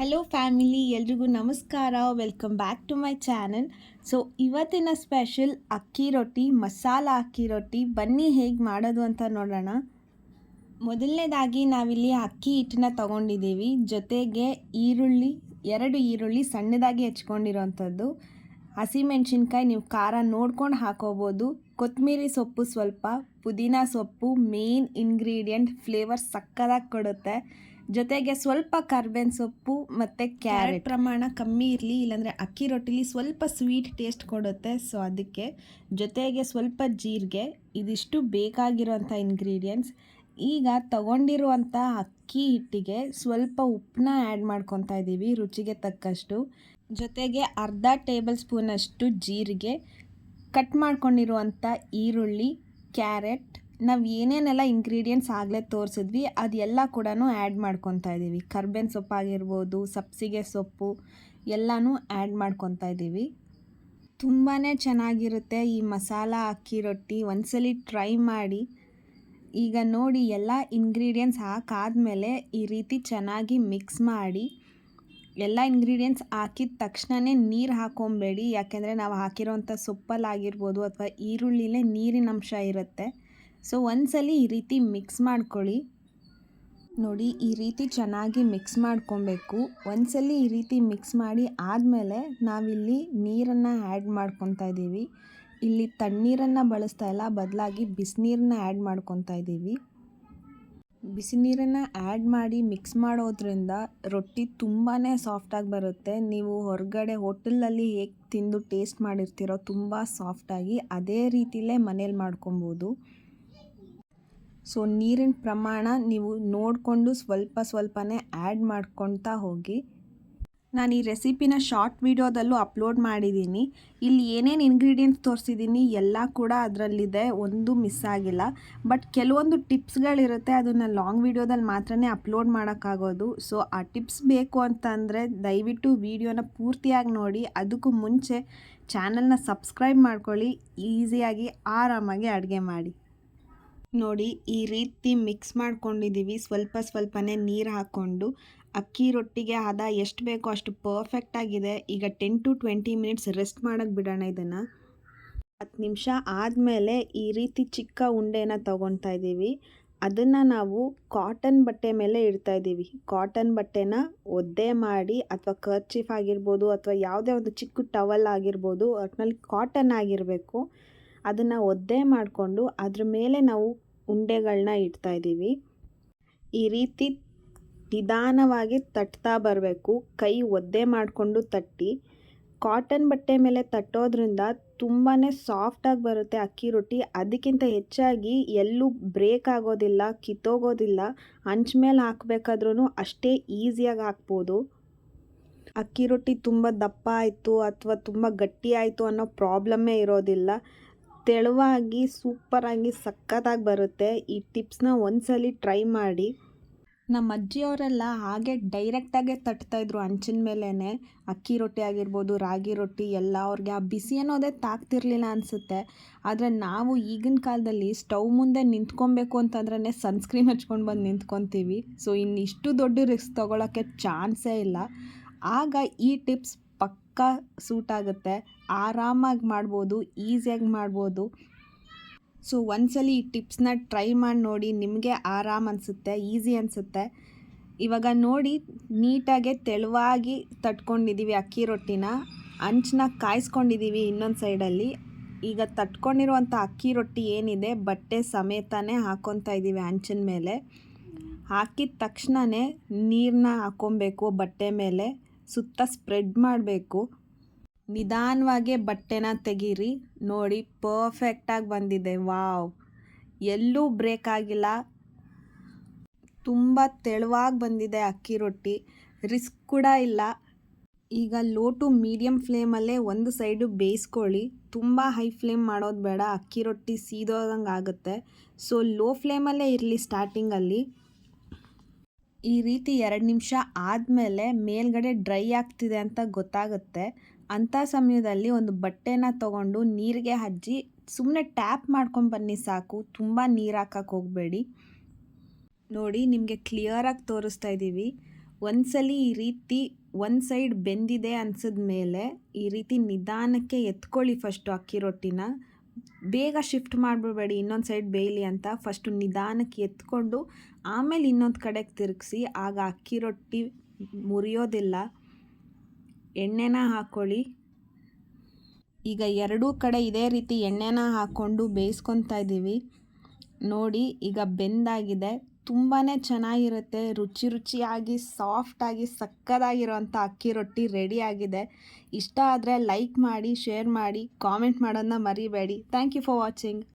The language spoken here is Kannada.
ಹಲೋ ಫ್ಯಾಮಿಲಿ ಎಲ್ರಿಗೂ ನಮಸ್ಕಾರ. Welcome back to my channel so ಇವತ್ತಿನ ಸ್ಪೆಷಲ್ ಅಕ್ಕಿ ರೊಟ್ಟಿ, ಮಸಾಲ ಅಕ್ಕಿ ರೊಟ್ಟಿ. ಬನ್ನಿ ಹೇಗೆ ಮಾಡೋದು ಅಂತ ನೋಡೋಣ. ಮೊದಲನೇದಾಗಿ ನಾವಿಲ್ಲಿ ಅಕ್ಕಿ ಹಿಟ್ಟನ್ನ ತಗೊಂಡಿದ್ದೀವಿ. ಜೊತೆಗೆ ಈರುಳ್ಳಿ, ಎರಡು ಈರುಳ್ಳಿ ಸಣ್ಣದಾಗಿ ಹೆಚ್ಕೊಂಡಿರೋವಂಥದ್ದು ಹಸಿಮೆಣ್ಸಿನ್ಕಾಯಿ ನೀವು ಖಾರ ನೋಡ್ಕೊಂಡು ಹಾಕೋಬೋದು. ಕೊತ್ತಂಬರಿ ಸೊಪ್ಪು ಸ್ವಲ್ಪ, ಪುದೀನ ಸೊಪ್ಪು ಮೇನ್ ಇಂಗ್ರೀಡಿಯೆಂಟ್ ಫ್ಲೇವರ್ ಸಕ್ಕದಾಗಿ ಕೊಡುತ್ತೆ. ಜೊತೆಗೆ ಸ್ವಲ್ಪ ಕರ್ಬೇವಿನ ಸೊಪ್ಪು ಮತ್ತು ಕ್ಯಾರೆಟ್. ಪ್ರಮಾಣ ಕಮ್ಮಿ ಇರಲಿ ಇಲ್ಲಾಂದರೆ ಅಕ್ಕಿ ರೊಟ್ಟಿಲಿ ಸ್ವಲ್ಪ ಸ್ವೀಟ್ ಟೇಸ್ಟ್ ಕೊಡುತ್ತೆ. ಸೊ ಅದಕ್ಕೆ ಜೊತೆಗೆ ಸ್ವಲ್ಪ ಜೀರಿಗೆ ಇದಿಷ್ಟು ಬೇಕಾಗಿರೋಂಥ ಇಂಗ್ರೀಡಿಯೆಂಟ್ಸ್ ಈಗ ತಗೊಂಡಿರುವಂಥ ಅಕ್ಕಿ ಹಿಟ್ಟಿಗೆ ಸ್ವಲ್ಪ ಉಪ್ಪನ್ನ ಆ್ಯಡ್ ಮಾಡ್ಕೊತಾ ಇದ್ದೀವಿ ರುಚಿಗೆ ತಕ್ಕಷ್ಟು. ಜೊತೆಗೆ ಅರ್ಧ ಟೇಬಲ್ ಸ್ಪೂನಷ್ಟು ಜೀರಿಗೆ ಕಟ್ ಮಾಡ್ಕೊಂಡಿರುವಂಥ ಈರುಳ್ಳಿ ಕ್ಯಾರೆಟ್ ನಾವು ಏನೇನೆಲ್ಲ ಇಂಗ್ರೀಡಿಯೆಂಟ್ಸ್ ಆಗಲೇ ತೋರಿಸಿದ್ವಿ ಅದೆಲ್ಲ ಕೂಡ ಆ್ಯಡ್ ಮಾಡ್ಕೊತಾ ಇದ್ದೀವಿ ಕರ್ಬೇನ್ ಸೊಪ್ಪು ಆಗಿರ್ಬೋದು, ಸಬ್ಸಿಗೆ ಸೊಪ್ಪು ಎಲ್ಲನೂ ಆ್ಯಡ್ ಮಾಡ್ಕೊತಾ ಇದ್ದೀವಿ ತುಂಬಾ ಚೆನ್ನಾಗಿರುತ್ತೆ ಈ ಮಸಾಲ ಅಕ್ಕಿ ರೊಟ್ಟಿ. ಒಂದ್ಸಲಿ ಟ್ರೈ ಮಾಡಿ. ಈಗ ನೋಡಿ ಎಲ್ಲ ಇಂಗ್ರೀಡಿಯೆಂಟ್ಸ್ ಹಾಕಾದಮೇಲೆ ಈ ರೀತಿ ಚೆನ್ನಾಗಿ ಮಿಕ್ಸ್ ಮಾಡಿ. ಎಲ್ಲ ಇಂಗ್ರೀಡಿಯೆಂಟ್ಸ್ ಹಾಕಿದ ತಕ್ಷಣವೇ ನೀರು ಹಾಕೊಬೇಡಿ. ಯಾಕೆಂದರೆ ನಾವು ಹಾಕಿರೋವಂಥ ಸೊಪ್ಪಲ್ಲಾಗಿರ್ಬೋದು ಅಥವಾ ಈರುಳ್ಳಿಲೇ ನೀರಿನ ಅಂಶ ಇರುತ್ತೆ. ಸೊ ಒಂದ್ಸಲಿ ಈ ರೀತಿ ಮಿಕ್ಸ್ ಮಾಡ್ಕೊಳ್ಳಿ. ನೋಡಿ, ಈ ರೀತಿ ಚೆನ್ನಾಗಿ ಮಿಕ್ಸ್ ಮಾಡ್ಕೊಬೇಕು. ಒಂದ್ಸಲಿ ಈ ರೀತಿ ಮಿಕ್ಸ್ ಮಾಡಿ ಆದಮೇಲೆ ನಾವಿಲ್ಲಿ ನೀರನ್ನು ಆ್ಯಡ್ ಮಾಡ್ಕೊತಾ ಇದ್ದೀವಿ. ಇಲ್ಲಿ ತಣ್ಣೀರನ್ನು ಬಳಸ್ತಾ ಇಲ್ಲ, ಬದಲಾಗಿ ಬಿಸಿನೀರನ್ನ ಆ್ಯಡ್ ಮಾಡ್ಕೊತಾ ಇದ್ದೀವಿ. ಬಿಸಿನೀರನ್ನು ಆ್ಯಡ್ ಮಾಡಿ ಮಿಕ್ಸ್ ಮಾಡೋದ್ರಿಂದ ರೊಟ್ಟಿ ತುಂಬಾ ಸಾಫ್ಟಾಗಿ ಬರುತ್ತೆ. ನೀವು ಹೊರಗಡೆ ಹೋಟೆಲಲ್ಲಿ ಹೇಗೆ ತಿಂದು ಟೇಸ್ಟ್ ಮಾಡಿರ್ತೀರೋ ತುಂಬ ಸಾಫ್ಟಾಗಿ ಅದೇ ರೀತಿಲೇ ಮನೇಲಿ ಮಾಡ್ಕೊಬೋದು. ಸೊ ನೀರಿನ ಪ್ರಮಾಣ ನೀವು ನೋಡಿಕೊಂಡು ಸ್ವಲ್ಪ ಸ್ವಲ್ಪನೇ ಆ್ಯಡ್ ಮಾಡ್ಕೊತಾ ಹೋಗಿ. ನಾನು ಈ ರೆಸಿಪಿನ ಶಾರ್ಟ್ ವಿಡಿಯೋದಲ್ಲೂ ಅಪ್ಲೋಡ್ ಮಾಡಿದ್ದೀನಿ ಇಲ್ಲಿ ಏನೇನು ಇಂಗ್ರೀಡಿಯೆಂಟ್ಸ್ ತೋರಿಸಿದ್ದೀನಿ ಎಲ್ಲ ಕೂಡ ಅದರಲ್ಲಿದೆ. ಒಂದು ಮಿಸ್ ಆಗಿಲ್ಲ. ಬಟ್ ಕೆಲವೊಂದು ಟಿಪ್ಸ್ಗಳಿರುತ್ತೆ ಅದನ್ನು ಲಾಂಗ್ ವಿಡಿಯೋದಲ್ಲಿ ಮಾತ್ರನೇ ಅಪ್ಲೋಡ್ ಮಾಡೋಕ್ಕಾಗೋದು. ಸೊ ಆ ಟಿಪ್ಸ್ ಬೇಕು ಅಂತಂದರೆ ದಯವಿಟ್ಟು ವೀಡಿಯೋನ ಪೂರ್ತಿಯಾಗಿ ನೋಡಿ. ಅದಕ್ಕೂ ಮುಂಚೆ ಚಾನಲ್ನ ಸಬ್ಸ್ಕ್ರೈಬ್ ಮಾಡ್ಕೊಳ್ಳಿ. ಈಸಿಯಾಗಿ ಆರಾಮಾಗಿ ಅಡುಗೆ ಮಾಡಿ. ನೋಡಿ ಈ ರೀತಿ ಮಿಕ್ಸ್ ಮಾಡ್ಕೊಂಡಿದ್ದೀವಿ. ಸ್ವಲ್ಪ ಸ್ವಲ್ಪನೇ ನೀರು ಹಾಕ್ಕೊಂಡು ಅಕ್ಕಿ ರೊಟ್ಟಿಗೆ ಹದ ಎಷ್ಟು ಬೇಕೋ ಅಷ್ಟು ಪರ್ಫೆಕ್ಟಾಗಿದೆ ಈಗ ten to twenty minutes rest ಮಾಡೋಕ್ಕೆ ಬಿಡೋಣ ಇದನ್ನು. ಹತ್ತು ನಿಮಿಷ ಆದಮೇಲೆ ಈ ರೀತಿ ಚಿಕ್ಕ ಉಂಡೆನ ತೊಗೊತಾ ಇದ್ದೀವಿ. ಅದನ್ನು ನಾವು ಕಾಟನ್ ಬಟ್ಟೆ ಮೇಲೆ ಇಡ್ತಾ ಇದ್ದೀವಿ. ಕಾಟನ್ ಬಟ್ಟೆನ ಒದ್ದೆ ಮಾಡಿ ಅಥವಾ ಕರ್ಚಿಫ್ ಆಗಿರ್ಬೋದು ಅಥವಾ ಯಾವುದೇ ಒಂದು ಚಿಕ್ಕ ಟವಲ್ ಆಗಿರ್ಬೋದು ಒಟ್ಟಿನಲ್ಲಿ ಕಾಟನ್ ಆಗಿರಬೇಕು. ಅದನ್ನು ಒದ್ದೆ ಮಾಡಿಕೊಂಡು ಅದ್ರ ಮೇಲೆ ನಾವು ಉಂಡೆಗಳನ್ನ ಇಡ್ತಾ ಇದ್ದೀವಿ. ಈ ರೀತಿ ನಿಧಾನವಾಗಿ ತಟ್ತಾ ಬರಬೇಕು. ಕೈ ಒದ್ದೆ ಮಾಡಿಕೊಂಡು ತಟ್ಟಿ. ಕಾಟನ್ ಬಟ್ಟೆ ಮೇಲೆ ತಟ್ಟೋದ್ರಿಂದ ತುಂಬಾ ಸಾಫ್ಟಾಗಿ ಬರುತ್ತೆ ಅಕ್ಕಿ ರೊಟ್ಟಿ. ಅದಕ್ಕಿಂತ ಹೆಚ್ಚಾಗಿ ಎಲ್ಲೂ ಬ್ರೇಕ್ ಆಗೋದಿಲ್ಲ, ಕಿತ್ತೋಗೋದಿಲ್ಲ. ಹಂಚ್ ಮೇಲೆ ಹಾಕಬೇಕಾದ್ರೂ ಅಷ್ಟೇ ಈಸಿಯಾಗಿ ಹಾಕ್ಬೋದು. ಅಕ್ಕಿ ರೊಟ್ಟಿ ತುಂಬ ದಪ್ಪ ಆಯಿತು ಅಥವಾ ತುಂಬ ಗಟ್ಟಿ ಆಯಿತು ಅನ್ನೋ ಪ್ರಾಬ್ಲಮ್ಮೇ ಇರೋದಿಲ್ಲ. ತೆಳುವಾಗಿ, ಸೂಪರಾಗಿ ಸಖತ್ತಾಗಿ ಬರುತ್ತೆ. ಈ ಟಿಪ್ಸ್ನ ಒಂದ್ಸಲಿ ಟ್ರೈ ಮಾಡಿ. ನಮ್ಮ ಅಜ್ಜಿಯವರೆಲ್ಲ ಹಾಗೆ ಡೈರೆಕ್ಟಾಗೆ ತಟ್ತಾಯಿದ್ರು ಹಂಚಿನ ಮೇಲೇ ಅಕ್ಕಿ ರೊಟ್ಟಿ ಆಗಿರ್ಬೋದು, ರಾಗಿ ರೊಟ್ಟಿ, ಎಲ್ಲ ಅವ್ರಿಗೆ ಆ ಬಿಸಿ ಅನ್ನೋದೇ ತಾಕ್ತಿರ್ಲಿಲ್ಲ ಅನಿಸುತ್ತೆ. ಆದರೆ ನಾವು ಈಗಿನ ಕಾಲದಲ್ಲಿ ಸ್ಟವ್ ಮುಂದೆ ನಿಂತ್ಕೊಬೇಕು ಅಂತಂದ್ರೆ ಸನ್ಸ್ಕ್ರೀನ್ ಹಚ್ಕೊಂಡು ಬಂದು ನಿಂತ್ಕೊತೀವಿ. ಸೊ ಇನ್ನಿಷ್ಟು ದೊಡ್ಡ ರಿಸ್ಕ್ ತೊಗೊಳಕ್ಕೆ ಚಾನ್ಸೇ ಇಲ್ಲ. ಆಗ ಈ ಟಿಪ್ಸ್ ಪಕ್ಕಾ ಸೂಟ್ ಆಗುತ್ತೆ. ಆರಾಮಾಗಿ ಮಾಡ್ಬೋದು, ಈಸಿಯಾಗಿ ಮಾಡ್ಬೋದು. ಸೊ, ಒಂದ್ಸಲಿ ಈ ಟಿಪ್ಸ್ನ ಟ್ರೈ ಮಾಡಿ ನೋಡಿ, ನಿಮಗೆ ಆರಾಮ್ ಅನಿಸುತ್ತೆ, ಈಸಿ ಅನಿಸುತ್ತೆ. ಇವಾಗ ನೋಡಿ, ನೀಟಾಗೆ ತೆಳುವಾಗಿ ತಟ್ಕೊಂಡಿದ್ದೀವಿ ಅಕ್ಕಿ ರೊಟ್ಟಿನ. ಅಂಚನ್ನ ಕಾಯಿಸ್ಕೊಂಡಿದ್ದೀವಿ ಇನ್ನೊಂದು ಸೈಡಲ್ಲಿ. ಈಗ ತಟ್ಕೊಂಡಿರುವಂಥ ಅಕ್ಕಿ ರೊಟ್ಟಿ ಏನಿದೆ, ಬಟ್ಟೆ ಸಮೇತನೇ ಹಾಕ್ಕೊತಾ ಇದ್ದೀವಿ ಅಂಚಿನ ಮೇಲೆ. ಹಾಕಿದ ತಕ್ಷಣವೇ ನೀರನ್ನ ಹಾಕ್ಕೊಬೇಕು ಬಟ್ಟೆ ಮೇಲೆ. ಸುತ್ತ ಸ್ಪ್ರೆಡ್ ಮಾಡಬೇಕು. ನಿಧಾನವಾಗೇ ಬಟ್ಟೆನ ತೆಗೀರಿ. ನೋಡಿ, ಪರ್ಫೆಕ್ಟಾಗಿ ಬಂದಿದೆ. ವಾವ್. ಎಲ್ಲೂ ಬ್ರೇಕ್ ಆಗಿಲ್ಲ. ತುಂಬ ತೆಳುವಾಗಿ ಬಂದಿದೆ ಅಕ್ಕಿ ರೊಟ್ಟಿ. ರಿಸ್ಕ್ ಕೂಡ ಇಲ್ಲ. ಈಗ ಲೋ ಟು ಮೀಡಿಯಮ್ ಫ್ಲೇಮಲ್ಲೇ ಒಂದು ಸೈಡು ಬೇಯಿಸ್ಕೊಳ್ಳಿ. ತುಂಬ ಹೈ ಫ್ಲೇಮ್ ಮಾಡೋದು ಬೇಡ. ಅಕ್ಕಿ ರೊಟ್ಟಿ ಸೀದೋದಂಗೆ ಆಗುತ್ತೆ ಸೊ, ಲೋ ಫ್ಲೇಮಲ್ಲೇ ಇರಲಿ ಸ್ಟಾರ್ಟಿಂಗಲ್ಲಿ. ಈ ರೀತಿ ಎರಡು ನಿಮಿಷ ಆದಮೇಲೆ ಮೇಲ್ಗಡೆ ಡ್ರೈ ಆಗ್ತಿದೆ ಅಂತ ಗೊತ್ತಾಗುತ್ತೆ. ಅಂಥ ಸಮಯದಲ್ಲಿ ಒಂದು ಬಟ್ಟೆನ ತೊಗೊಂಡು ನೀರಿಗೆ ಹಜ್ಜಿ ಸುಮ್ಮನೆ ಟ್ಯಾಪ್ ಮಾಡ್ಕೊಂಡು ಬನ್ನಿ ಸಾಕು. ತುಂಬ ನೀರು ಹಾಕಕ್ಕೆ ಹೋಗಬೇಡಿ. ನೋಡಿ, ನಿಮಗೆ ಕ್ಲಿಯರಾಗಿ ತೋರಿಸ್ತಾ ಇದ್ದೀವಿ. ಒಂದ್ಸಲಿ ಈ ರೀತಿ ಒಂದು ಸೈಡ್ ಬೆಂದಿದೆ ಅನ್ಸಿದ ಮೇಲೆ ಈ ರೀತಿ ನಿಧಾನಕ್ಕೆ ಎತ್ಕೊಳ್ಳಿ ಫಸ್ಟು ಅಕ್ಕಿ ರೊಟ್ಟಿನ. ಬೇಗ ಶಿಫ್ಟ್ ಮಾಡಿಬಿಡ್ಬೇಡಿ, ಇನ್ನೊಂದು ಸೈಡ್ ಬೇಯಲಿ ಅಂತ ಫಸ್ಟು ನಿಧಾನಕ್ಕೆ ಎತ್ಕೊಂಡು ಆಮೇಲೆ ಇನ್ನೊಂದು ಕಡೆಗೆ ತಿರುಗಿಸಿ, ಆಗ ಅಕ್ಕಿ ರೊಟ್ಟಿ ಮುರಿಯೋದಿಲ್ಲ. ಎಣ್ಣೆನ ಹಾಕ್ಕೊಳ್ಳಿ ಈಗ ಎರಡೂ ಕಡೆ ಇದೇ ರೀತಿ ಎಣ್ಣೆನ ಹಾಕ್ಕೊಂಡು ಬೇಯಿಸ್ಕೊತಾ ಇದ್ದೀವಿ ನೋಡಿ, ಈಗ ಬೆಂದಾಗಿದೆ. ತುಂಬಾ ಚೆನ್ನಾಗಿರುತ್ತೆ. ರುಚಿ ರುಚಿಯಾಗಿ ಸಾಫ್ಟಾಗಿ ಸಕ್ಕದಾಗಿರುವಂಥ ಅಕ್ಕಿ ರೊಟ್ಟಿ ರೆಡಿಯಾಗಿದೆ ಇಷ್ಟ ಆದರೆ ಲೈಕ್ ಮಾಡಿ ಶೇರ್ ಮಾಡಿ ಕಾಮೆಂಟ್ ಮಾಡೋದನ್ನ ಮರಿಬೇಡಿ. Thank you for watching